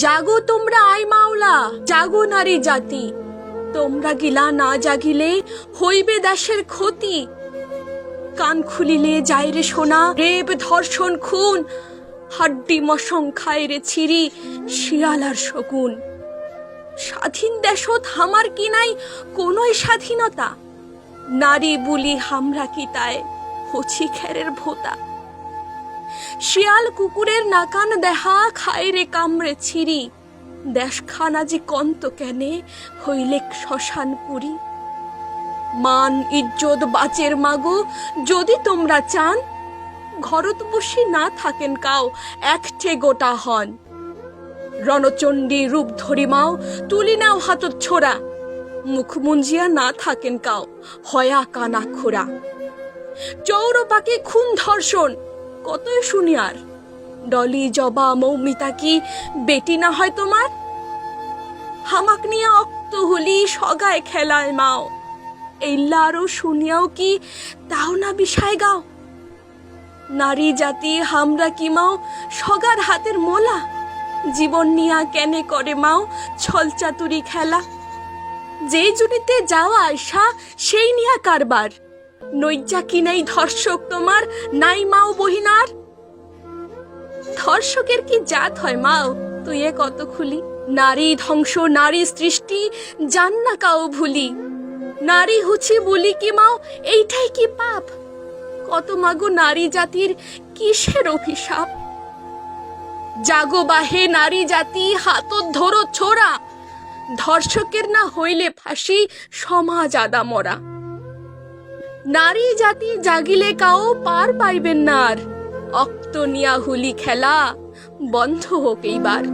জাগো তোমরা, আই মাওলা, জাগো নারী জাতি। তোমরা গিলা না জাগিলে হইবে দেশের ক্ষতি। কান খুলিলে যায় রে সোনা রেপ ধর্ষণ খুন। হাড্ডি মশং খায় রে ছিরি শিয়ালার শকুন। স্বাধীন দেশত হামার কি নাই কোনোই স্বাধীনতা? নারী বুলি হামরা কি তাই? হছি খেরের ভোতা। শিয়াল কুকুরের নাকান দেহা খায় রে কামড়ে ছিরি দেশখানা যে কন্ত কেনে হইলে শ্মশান পুরী। মান ইজ্জত বাচের মাগো, যদি তোমরা চান ঘরত বসে না থাকেন কাও, একঠে গোটা হন। রণচণ্ডী রূপ ধরিমাও তুলি নাও হাতত ছোড়া। মুখ মুঞ্জিয়া না থাকেন কাও, হয়া কানা খোরা চৌরপাকে খুন ধর্ষণ কতই শুনি আর। ডলি, জবা মৌমিতা কি বেটি না হয় তোমার? হামাক নিয়ে অক্ত হলি সগায় খেলায় মাও। এইলারও শুনিয়াও কি তাও না বিষায় গাও? নারী জাতি, হামরা কি মাও সগার হাতের মোলা? জীবন নিয়া কেনে করে মাও ছলচাতুরি খেলা? যেই জুটিতে যাওয়া আসা সেই নিয়া কারবার। নৈজা কি নেই ধর্ষক তোমার, নাই মাও বহিনার। ধর্ষকের কি জাত হয় মাও? তুই এ কত খুলি? নারী ধ্বংস, নারী সৃষ্টি জান না কাও ভুলি। নারী হুছি বলি কি মাও? এইটাই কি পাপ? কত মাগো নারী জাতির কিসের অভিশাপ? জাগো বাহে নারী জাতি হাতত ধরো ছোড়া। ধর্ষকের না হইলে ফাঁসি, সমাজ আদা মরা। নারী জাতি জাগিলে কাও পার পাইবেন না অক্ত নিয়া হুলি খেলা বন্ধ হোক এইবার।